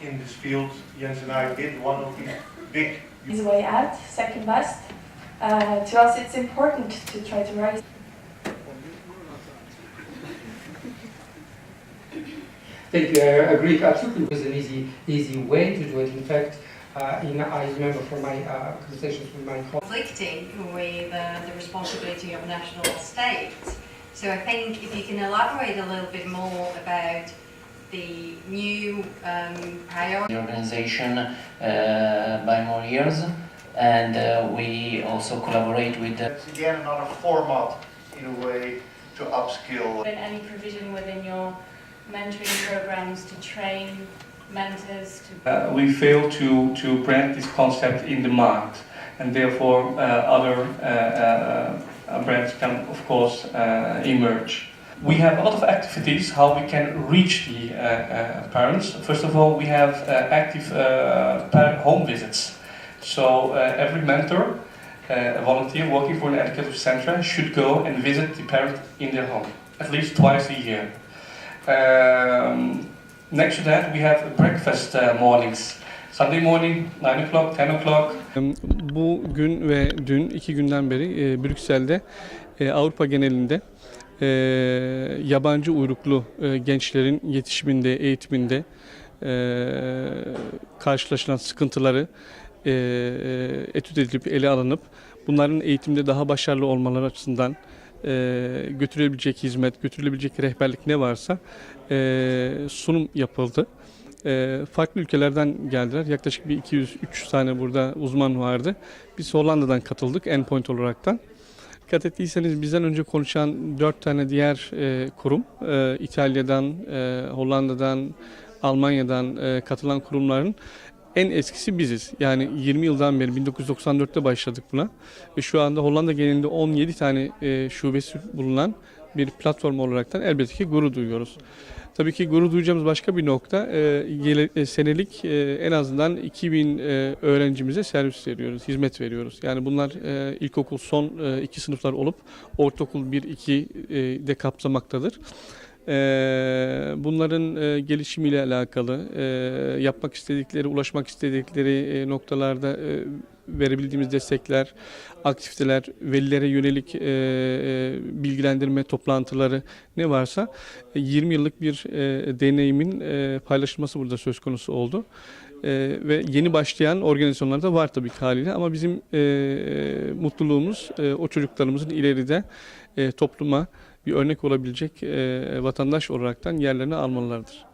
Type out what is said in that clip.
in this field. Jens and I did one of these big His way out, second best. Uh, to us, it's important to try to raise. Thank you. I agree absolutely. It was an easy, easy way to do it. In fact, uh, in, I remember from my uh, conversations with my colleagues. conflicting with uh, the responsibility of national state. So I think if you can elaborate a little bit more about the new um, priorities. the organization uh, by more years and uh, we also collaborate with the It's again another format in a way to upskill. been any provision within your mentoring programs to train mentors to Uh, we fail to, to brand this concept in the market, and therefore uh, other uh, uh, brands can, of course, uh, emerge. We have a lot of activities how we can reach the uh, uh, parents. First of all, we have uh, active uh, parent home visits. So uh, every mentor, uh, a volunteer working for an educative center, should go and visit the parent in their home at least twice a year. Um, Next to that, we have breakfast mornings. Sunday morning, 9 o'clock, 10 o'clock. Bugün ve dün iki günden beri Brüksel'de e, Avrupa genelinde e, yabancı uyruklu e, gençlerin yetişiminde, eğitiminde e, karşılaşılan sıkıntıları e, e, etüt edilip ele alınıp bunların eğitimde daha başarılı olmaları açısından e, götürülebilecek hizmet, götürülebilecek rehberlik ne varsa e, sunum yapıldı. E, farklı ülkelerden geldiler. Yaklaşık bir 200-300 tane burada uzman vardı. Biz Hollanda'dan katıldık Endpoint olaraktan. Dikkat ettiyseniz bizden önce konuşan dört tane diğer e, kurum, e, İtalya'dan, e, Hollanda'dan, Almanya'dan e, katılan kurumların en eskisi biziz. Yani 20 yıldan beri 1994'te başladık buna ve şu anda Hollanda genelinde 17 tane e, şubesi bulunan bir platform olaraktan elbette ki gurur duyuyoruz. Tabii ki gurur duyacağımız başka bir nokta e, e, senelik e, en azından 2000 e, öğrencimize servis veriyoruz, hizmet veriyoruz. Yani bunlar e, ilkokul son e, iki sınıflar olup ortaokul 1-2 de kapsamaktadır. E, bunların e, gelişimiyle alakalı, e, yapmak istedikleri, ulaşmak istedikleri e, noktalarda verebildiğimiz destekler, aktiviteler, velilere yönelik e, e, bilgilendirme toplantıları ne varsa e, 20 yıllık bir e, deneyimin e, paylaşılması burada söz konusu oldu. E, ve yeni başlayan organizasyonlar da var tabii ki haliyle ama bizim e, mutluluğumuz e, o çocuklarımızın ileride e, topluma bir örnek olabilecek e, vatandaş olaraktan yerlerini almalılardır.